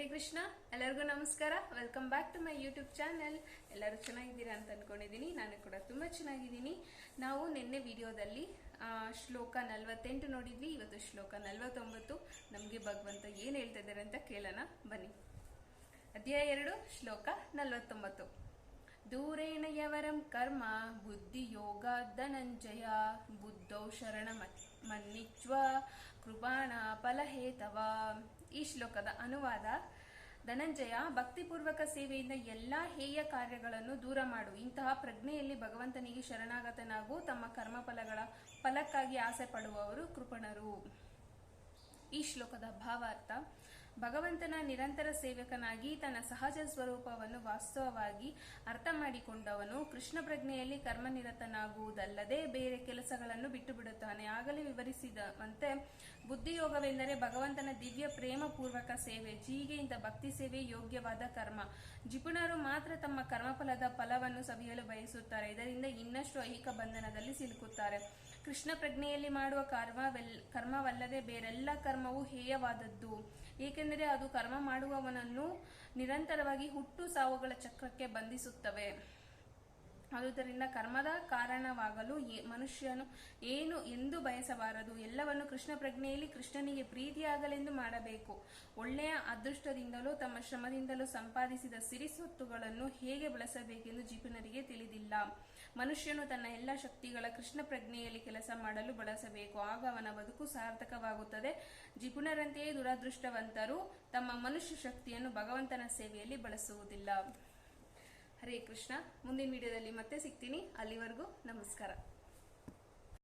ಹರೇ ಕೃಷ್ಣ, ಎಲ್ಲರಿಗೂ ನಮಸ್ಕಾರ. Welcome back to my YouTube channel ಎಲ್ಲರೂ ಚೆನ್ನಾಗಿದ್ದೀರಾ ಅಂತ ಅನ್ಕೊಂಡಿದ್ದೀನಿ. ನಾನು ಕೂಡ ತುಂಬ ಚೆನ್ನಾಗಿದ್ದೀನಿ. ನಾವು ನಿನ್ನೆ ವಿಡಿಯೋದಲ್ಲಿ ಶ್ಲೋಕ ನಲ್ವತ್ತೆಂಟು ನೋಡಿದ್ವಿ. ಇವತ್ತು ಶ್ಲೋಕ ನಲ್ವತ್ತೊಂಬತ್ತು. ನಮಗೆ ಭಗವಂತ ಏನು ಹೇಳ್ತಾ ಇದ್ದಾರೆ ಅಂತ ಕೇಳೋಣ. ಬನ್ನಿ. ಅಧ್ಯಾಯ ಎರಡು, ಶ್ಲೋಕ ನಲ್ವತ್ತೊಂಬತ್ತು. ದೂರೇಣಯವರಂ ಕರ್ಮ ಬುದ್ಧಿ ಯೋಗ ಧನಂಜಯ, ಬುದ್ಧೌ ಶರಣ ಮನ್ನಿಚ್ವ ಕೃಪಾಣ ಫಲಹೇತವ. ಈ ಶ್ಲೋಕದ ಅನುವಾದ ಧನಂಜಯ ಭಕ್ತಿಪೂರ್ವಕ ಸೇವೆಯಿಂದ ಎಲ್ಲಾ ಹೇಯ ಕಾರ್ಯಗಳನ್ನು ದೂರ ಮಾಡು. ಇಂತಹ ಪ್ರಜ್ಞೆಯಲ್ಲಿ ಭಗವಂತನಿಗೆ ಶರಣಾಗತನಾಗು. ತಮ್ಮ ಕರ್ಮಫಲಗಳ ಫಲಕ್ಕಾಗಿ ಆಸೆ ಪಡುವವರು ಕೃಪಣರು. ಈ ಶ್ಲೋಕದ ಭಾವಾರ್ಥ ಭಗವಂತನ ನಿರಂತರ ಸೇವಕನಾಗಿ ತನ್ನ ಸಹಜ ಸ್ವರೂಪವನ್ನು ವಾಸ್ತವವಾಗಿ ಅರ್ಥ ಮಾಡಿಕೊಂಡವನು. ಕೃಷ್ಣ ಪ್ರಜ್ಞೆಯಲ್ಲಿ ಕರ್ಮನಿರತನಾಗುವುದಲ್ಲದೆ ಬೇರೆ ಕೆಲಸಗಳನ್ನು ಬಿಟ್ಟು ಬಿಡುತ್ತಾನೆ ಆಗಲೇ ವಿವರಿಸಿದಂತೆ, ಬುದ್ಧಿಯೋಗವೆಂದರೆ ಭಗವಂತನ ದಿವ್ಯ ಪ್ರೇಮ ಪೂರ್ವಕ ಸೇವೆ ಜೀಗೆಯಿಂದ ಭಕ್ತಿ ಸೇವೆ ಯೋಗ್ಯವಾದ ಕರ್ಮ. ಜಿಪುಣರು ಮಾತ್ರ ತಮ್ಮ ಕರ್ಮಫಲದ ಫಲವನ್ನು ಸವಿಯಲು ಬಯಸುತ್ತಾರೆ. ಇದರಿಂದ ಇನ್ನಷ್ಟು ಐಹಿಕ ಬಂಧನದಲ್ಲಿ ಸಿಲುಕುತ್ತಾರೆ. ಕೃಷ್ಣ ಪ್ರಜ್ಞೆಯಲ್ಲಿ ಮಾಡುವ ಕರ್ಮವೆಲ್, ಕರ್ಮವಲ್ಲದೆ ಬೇರೆಲ್ಲ ಕರ್ಮವು ಹೇಯವಾದದ್ದು. ಏಕೆಂದರೆ ಅದು ಕರ್ಮ ಮಾಡುವವನನ್ನು ನಿರಂತರವಾಗಿ ಹುಟ್ಟು ಸಾವುಗಳ ಚಕ್ರಕ್ಕೆ ಬಂಧಿಸುತ್ತವೆ. ಆದುದರಿಂದ ಕರ್ಮದ ಕಾರಣವಾಗಲು ಮನುಷ್ಯನು ಏನು ಎಂದು ಬಯಸಬಾರದು. ಎಲ್ಲವನ್ನು ಕೃಷ್ಣ ಪ್ರಜ್ಞೆಯಲ್ಲಿ ಕೃಷ್ಣನಿಗೆ ಪ್ರೀತಿಯಾಗಲೆಂದು ಮಾಡಬೇಕು. ಒಳ್ಳೆಯ ಅದೃಷ್ಟದಿಂದಲೂ ತಮ್ಮ ಶ್ರಮದಿಂದಲೂ ಸಂಪಾದಿಸಿದ ಸಿರಿ ಸ್ವತ್ತುಗಳನ್ನು ಹೇಗೆ ಬಳಸಬೇಕೆಂದು ಜಿಪುನರಿಗೆ ತಿಳಿದಿಲ್ಲ. ಮನುಷ್ಯನು ತನ್ನ ಎಲ್ಲ ಶಕ್ತಿಗಳ ಕೃಷ್ಣ ಪ್ರಜ್ಞೆಯಲ್ಲಿ ಕೆಲಸ ಮಾಡಲು ಬಳಸಬೇಕು. ಆಗ ಅವನ ಬದುಕು ಸಾರ್ಥಕವಾಗುತ್ತದೆ. ಜಿಪುಣರಂತೆಯೇ ದುರದೃಷ್ಟವಂತರು ತಮ್ಮ ಮನುಷ್ಯ ಶಕ್ತಿಯನ್ನು ಭಗವಂತನ ಸೇವೆಯಲ್ಲಿ ಬಳಸುವುದಿಲ್ಲ. ಹರೇ ಕೃಷ್ಣ. ಮುಂದಿನ ವಿಡಿಯೋದಲ್ಲಿ ಮತ್ತೆ ಸಿಗ್ತೀನಿ. ಅಲ್ಲಿವರೆಗೂ ನಮಸ್ಕಾರ.